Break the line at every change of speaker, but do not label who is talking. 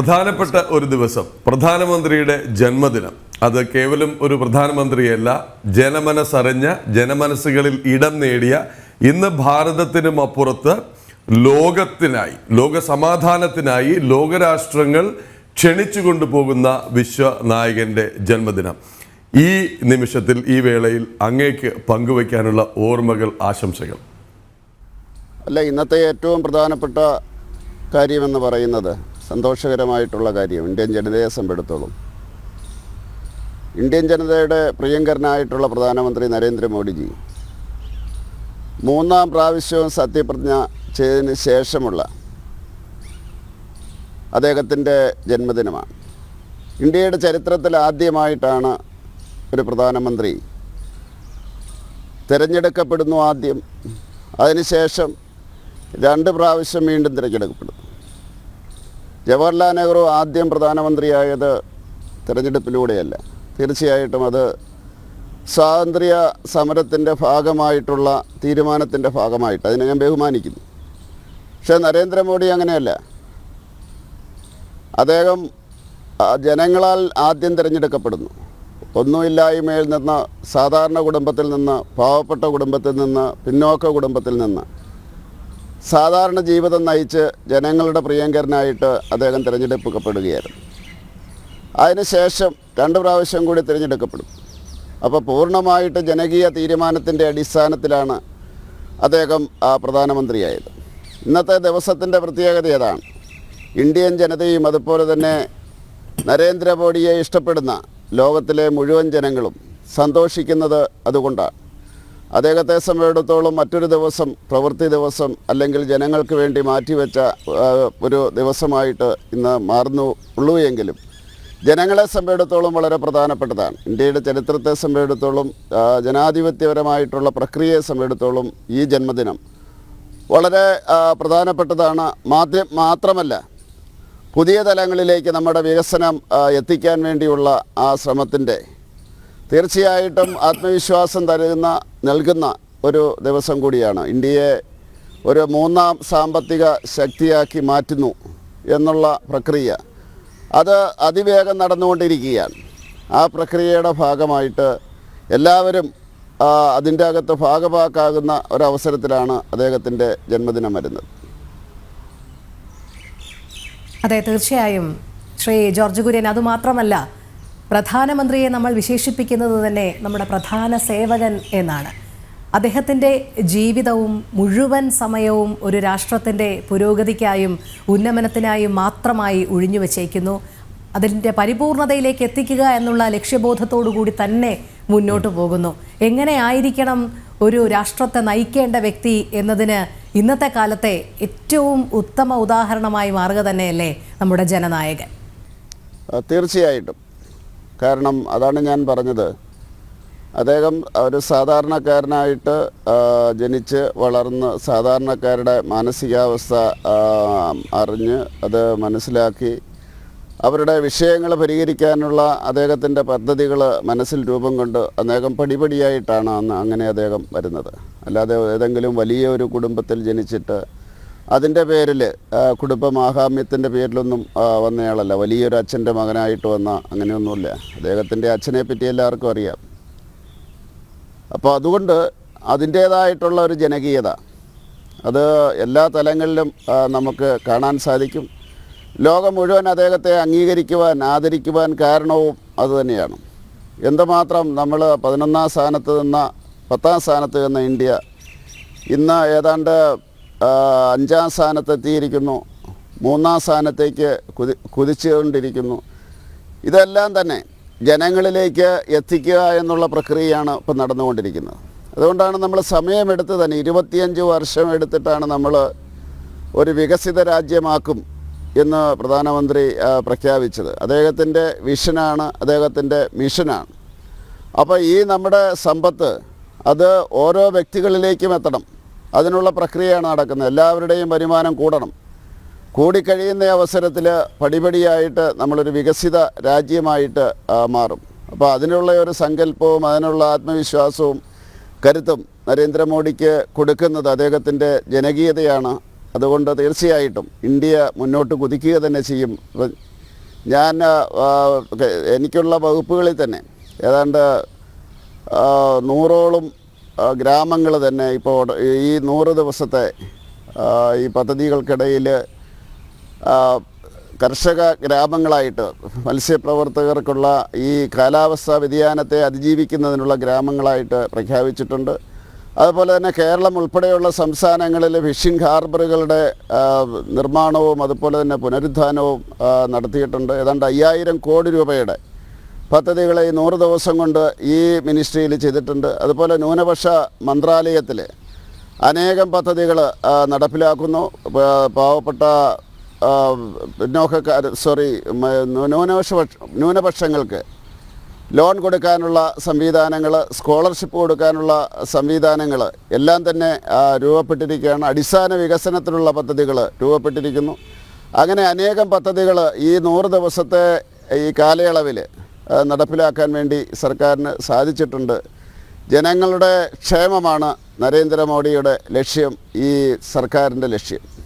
പ്രധാനപ്പെട്ട ഒരു ദിവസം പ്രധാനമന്ത്രിയുടെ ജന്മദിനം. അത് കേവലം ഒരു പ്രധാനമന്ത്രിയല്ല ജനമനസ്സറിഞ്ഞ ജനമനസ്സുകളിൽ ഇടം നേടിയ ഇന്ന് ഭാരതത്തിനും അപ്പുറത്ത് ലോകത്തിനായി ലോക സമാധാനത്തിനായി ലോകരാഷ്ട്രങ്ങൾ ക്ഷണിച്ചു കൊണ്ടുപോകുന്ന വിശ്വനായകന്റെ ജന്മദിനം. ഈ നിമിഷത്തിൽ ഈ വേളയിൽ അങ്ങേക്ക് പങ്കുവയ്ക്കാനുള്ള ഓർമ്മകൾ ആശംസകൾ.
അല്ല ഇന്നത്തെ ഏറ്റവും പ്രധാനപ്പെട്ട കാര്യമെന്ന് പറയുന്നത് സന്തോഷകരമായിട്ടുള്ള കാര്യം ഇന്ത്യൻ ജനതയെ സംബന്ധിച്ചിടത്തോളം. ഇന്ത്യൻ ജനതയുടെ പ്രിയങ്കരനായിട്ടുള്ള പ്രധാനമന്ത്രി നരേന്ദ്രമോദിജി മൂന്നാം പ്രാവശ്യവും സത്യപ്രതിജ്ഞ ചെയ്തതിന് ശേഷമുള്ള അദ്ദേഹത്തിന്റെ ജന്മദിനമാണ്. ഇന്ത്യയുടെ ചരിത്രത്തിൽ ആദ്യമായിട്ടാണ് ഒരു പ്രധാനമന്ത്രി തിരഞ്ഞെടുക്കപ്പെടുന്നു ആദ്യം. അതിനുശേഷം രണ്ട് പ്രാവശ്യം വീണ്ടും തിരഞ്ഞെടുക്കപ്പെടുന്നു. ജവഹർലാൽ നെഹ്റു ആദ്യം പ്രധാനമന്ത്രിയായത് തിരഞ്ഞെടുപ്പിലൂടെയല്ല. തീർച്ചയായിട്ടും അത് സ്വാതന്ത്ര്യ സമരത്തിന്റെ ഭാഗമായിട്ടുള്ള തീരുമാനത്തിന്റെ ഭാഗമായിട്ട് അതിനെ ഞാൻ ബഹുമാനിക്കുന്നു. പക്ഷേ നരേന്ദ്രമോദി അങ്ങനെയല്ല. അദ്ദേഹം ജനങ്ങളാൽ ആദ്യം തിരഞ്ഞെടുക്കപ്പെടുന്നു. ഒന്നുമില്ലായ്മയിൽ നിന്ന് സാധാരണ കുടുംബത്തിൽ നിന്ന് പാവപ്പെട്ട കുടുംബത്തിൽ നിന്ന് പിന്നോക്ക കുടുംബത്തിൽ നിന്ന് സാധാരണ ജീവിതം നയിച്ച് ജനങ്ങളുടെ പ്രിയങ്കരനായിട്ട് അദ്ദേഹം തിരഞ്ഞെടുക്കപ്പെടുകയായിരുന്നു. അതിനുശേഷം രണ്ട് പ്രാവശ്യം കൂടി തിരഞ്ഞെടുക്കപ്പെടും. അപ്പോൾ പൂർണമായിട്ട് ജനകീയ തീരുമാനത്തിന്റെ അടിസ്ഥാനത്തിലാണ് അദ്ദേഹം പ്രധാനമന്ത്രിയായത്. ഇന്നത്തെ ദിവസത്തിന്റെ പ്രത്യേകത ഏതാണ്? ഇന്ത്യൻ ജനതയും അതുപോലെ തന്നെ നരേന്ദ്രമോദിയെ ഇഷ്ടപ്പെടുന്ന ലോകത്തിലെ മുഴുവൻ ജനങ്ങളും സന്തോഷിക്കുന്നത് അതുകൊണ്ടാണ്. അദ്ദേഹത്തെ സംബന്ധിച്ചിടത്തോളം മറ്റൊരു ദിവസം പ്രവൃത്തി ദിവസം അല്ലെങ്കിൽ ജനങ്ങൾക്ക് വേണ്ടി മാറ്റിവെച്ച ഒരു ദിവസമായിട്ട് ഇന്ന് മാറുന്നു ഉള്ളൂ എങ്കിലും ജനങ്ങളെ സംബന്ധിച്ചിടത്തോളം വളരെ പ്രധാനപ്പെട്ടതാണ്. ഇന്ത്യയുടെ ചരിത്രത്തെ സംബന്ധിച്ചിടത്തോളം ജനാധിപത്യപരമായിട്ടുള്ള പ്രക്രിയയെ സംബന്ധിച്ചിടത്തോളം ഈ ജന്മദിനം വളരെ പ്രധാനപ്പെട്ടതാണ്. മാധ്യ മാത്രമല്ല പുതിയ തലങ്ങളിലേക്ക് നമ്മുടെ വികസനം എത്തിക്കാൻ വേണ്ടിയുള്ള ആ ശ്രമത്തിന്റെ തീർച്ചയായിട്ടും ആത്മവിശ്വാസം തരുന്ന നൽകുന്ന ഒരു ദിവസം കൂടിയാണ്. ഇന്ത്യയെ ഒരു മൂന്നാം സാമ്പത്തിക ശക്തിയാക്കി മാറ്റുന്നു എന്നുള്ള പ്രക്രിയ. അത് അതിവേഗം നടന്നുകൊണ്ടിരിക്കുകയാണ്. ആ പ്രക്രിയയുടെ ഭാഗമായിട്ട് എല്ലാവരും അതിന്റെ അകത്ത് ഭാഗഭാക്കാകുന്ന ഒരവസരത്തിലാണ് അദ്ദേഹത്തിന്റെ ജന്മദിനം വരുന്നത്.
അതെ തീർച്ചയായും. ശ്രീ ജോർജ് കുര്യൻ അതുമാത്രമല്ല പ്രധാനമന്ത്രിയെ നമ്മൾ വിശേഷിപ്പിക്കുന്നത് തന്നെ നമ്മുടെ പ്രധാന സേവകൻ എന്നാണ്. അദ്ദേഹത്തിന്റെ ജീവിതവും മുഴുവൻ സമയവും ഒരു രാഷ്ട്രത്തിന്റെ പുരോഗതിക്കായും ഉന്നമനത്തിനായും മാത്രമായി ഒഴിഞ്ഞു വച്ചേക്കുന്നു. അതിന്റെ പരിപൂർണതയിലേക്ക് എത്തിക്കുക എന്നുള്ള ലക്ഷ്യബോധത്തോടു കൂടി തന്നെ മുന്നോട്ട് പോകുന്നു. എങ്ങനെ ആയിരിക്കണം ഒരു രാഷ്ട്രത്തെ നയിക്കേണ്ട വ്യക്തി എന്നതിന് ഇന്നത്തെ കാലത്തെ ഏറ്റവും ഉത്തമ ഉദാഹരണമായി മാറുക തന്നെയല്ലേ നമ്മുടെ ജനനായകൻ?
തീർച്ചയായിട്ടും. കാരണം അതാണ് ഞാൻ പറഞ്ഞത്. അദ്ദേഹം ഒരു സാധാരണക്കാരനായിട്ട് ജനിച്ച് വളർന്ന് സാധാരണക്കാരുടെ മാനസികാവസ്ഥ അറിഞ്ഞ് അത് മനസ്സിലാക്കി അവരുടെ വിഷയങ്ങൾ പരിഹരിക്കാനുള്ള അദ്ദേഹത്തിന്റെ പദ്ധതികൾ മനസ്സിൽ രൂപം കൊണ്ട് അദ്ദേഹം പടിപടിയായിട്ടാണ് അന്ന് അങ്ങനെ അദ്ദേഹം വരുന്നത്. അല്ലാതെ ഏതെങ്കിലും വലിയ ഒരു കുടുംബത്തിൽ ജനിച്ചിട്ട് അതിന്റെ പേരിൽ കുടുംബ മാഹാമ്യത്തിന്റെ പേരിലൊന്നും വന്നയാളല്ല. വലിയൊരു അച്ഛന്റെ മകനായിട്ട് വന്ന അങ്ങനെയൊന്നുമില്ല. അദ്ദേഹത്തിന്റെ അച്ഛനെ പറ്റി എല്ലാവർക്കും അറിയാം. അപ്പോൾ അതുകൊണ്ട് അതിന്റേതായിട്ടുള്ള ഒരു ജനകീയത. അത് എല്ലാ തലങ്ങളിലും നമുക്ക് കാണാൻ സാധിക്കും. ലോകം മുഴുവൻ അദ്ദേഹത്തെ അംഗീകരിക്കുവാൻ ആദരിക്കുവാൻ കാരണവും അതുതന്നെയാണ് എന്തുമാത്രം നമ്മൾ പതിനൊന്നാം സ്ഥാനത്ത് നിന്ന പത്താം സ്ഥാനത്ത് നിന്ന ഇന്ത്യ ഇന്ന് ഏതാണ്ട് അഞ്ചാം സ്ഥാനത്തെത്തിയിരിക്കുന്നു. മൂന്നാം സ്ഥാനത്തേക്ക് കുതി കുതിച്ചുകൊണ്ടിരിക്കുന്നു. ഇതെല്ലാം തന്നെ ജനങ്ങളിലേക്ക് എത്തിക്കുക എന്നുള്ള പ്രക്രിയയാണ് ഇപ്പം നടന്നുകൊണ്ടിരിക്കുന്നത്. അതുകൊണ്ടാണ് നമ്മൾ സമയമെടുത്ത് തന്നെ ഇരുപത്തിയഞ്ച് വർഷം എടുത്തിട്ടാണ് നമ്മൾ ഒരു വികസിത രാജ്യമാക്കും എന്ന് പ്രധാനമന്ത്രി പ്രഖ്യാപിച്ചത്. അദ്ദേഹത്തിന്റെ വിഷനാണ് അദ്ദേഹത്തിന്റെ മിഷനാണ്. അപ്പോൾ ഈ നമ്മുടെ സമ്പത്ത് അത് ഓരോ വ്യക്തികളിലേക്കും എത്തണം. അതിനുള്ള പ്രക്രിയയാണ് നടക്കുന്നത്. എല്ലാവരുടെയും വരുമാനം കൂടണം. കൂടിക്കഴിയുന്ന അവസരത്തിൽ പടിപടിയായിട്ട് നമ്മളൊരു വികസിത രാജ്യമായിട്ട് മാറും. അപ്പോൾ അതിനുള്ള ഒരു സങ്കല്പവും അതിനുള്ള ആത്മവിശ്വാസവും കരുത്തും നരേന്ദ്രമോദിക്ക് കൊടുക്കുന്നത് അദ്ദേഹത്തിന്റെ ജനകീയതയാണ്. അതുകൊണ്ട് തീർച്ചയായിട്ടും ഇന്ത്യ മുന്നോട്ട് കുതിക്കുക തന്നെ ചെയ്യും. ഞാൻ എനിക്കുള്ള വകുപ്പുകളിൽ തന്നെ ഏതാണ്ട് നൂറോളം ഗ്രാമങ്ങൾ തന്നെ ഇപ്പോൾ ഈ നൂറ് ദിവസത്തെ ഈ പദ്ധതികൾക്കിടയിൽ കർഷക ഗ്രാമങ്ങളായിട്ട് മത്സ്യപ്രവർത്തകർക്കുള്ള ഈ കാലാവസ്ഥാ വ്യതിയാനത്തെ അതിജീവിക്കുന്നതിനുള്ള ഗ്രാമങ്ങളായിട്ട് പ്രഖ്യാപിച്ചിട്ടുണ്ട്. അതുപോലെ തന്നെ കേരളം ഉൾപ്പെടെയുള്ള സംസ്ഥാനങ്ങളിൽ ഫിഷിംഗ് ഹാർബറുകളുടെ നിർമ്മാണവും അതുപോലെ തന്നെ പുനരുദ്ധാനവും നടത്തിയിട്ടുണ്ട്. ഏതാണ്ട് അയ്യായിരം കോടി രൂപയുടെ പദ്ധതികൾ ഈ നൂറ് ദിവസം കൊണ്ട് ഈ മിനിസ്ട്രിയിൽ ചെയ്തിട്ടുണ്ട്. അതുപോലെ ന്യൂനപക്ഷ മന്ത്രാലയത്തിൽ അനേകം പദ്ധതികൾ നടപ്പിലാക്കുന്നു. പാവപ്പെട്ട പിന്നോക്കക്കാർ സോറി ന്യൂനപക്ഷ ന്യൂനപക്ഷങ്ങൾക്ക് ലോൺ കൊടുക്കാനുള്ള സംവിധാനങ്ങൾ സ്കോളർഷിപ്പ് കൊടുക്കാനുള്ള സംവിധാനങ്ങൾ എല്ലാം തന്നെ രൂപപ്പെട്ടിരിക്കുകയാണ്. അടിസ്ഥാന വികസനത്തിനുള്ള പദ്ധതികൾ രൂപപ്പെട്ടിരിക്കുന്നു. അങ്ങനെ അനേകം പദ്ധതികൾ ഈ നൂറ് ദിവസത്തെ ഈ കാലയളവിൽ നടപ്പിലാക്കാൻ വേണ്ടി സർക്കാരിന് സാധിച്ചിട്ടുണ്ട്. ജനങ്ങളുടെ ക്ഷേമമാണ് നരേന്ദ്രമോദിയുടെ ലക്ഷ്യം ഈ സർക്കാരിന്റെ ലക്ഷ്യം.